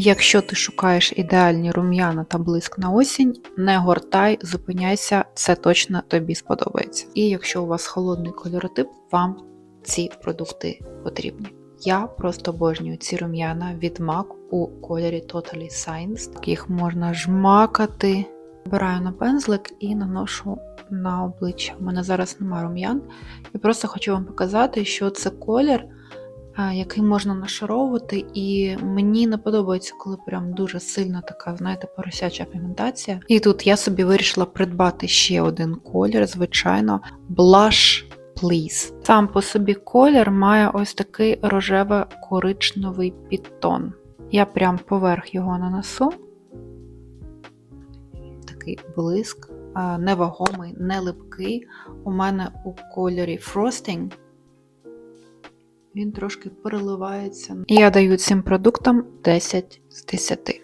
Якщо ти шукаєш ідеальні рум'яна та блиск на осінь, не гортай, зупиняйся, це точно тобі сподобається. І якщо у вас холодний кольоротип, вам ці продукти потрібні. Я просто обожнюю ці рум'яна від MAC у кольорі Totally Science. Їх можна жмакати. Обираю на пензлик і наношу на обличчя. У мене зараз нема рум'ян. Я просто хочу вам показати, що це колір, який можна нашаровувати, і мені не подобається, коли прям дуже сильна така, знаєте, поросяча пігментація. І тут я собі вирішила придбати ще один колір, звичайно, Blush Please. Сам по собі колір має ось такий рожево-коричневий підтон. Я прям поверх його нанесу. Такий блиск, невагомий, не липкий. У мене у кольорі Frosting. Він трошки переливається. Я даю цим продуктам 10 з 10.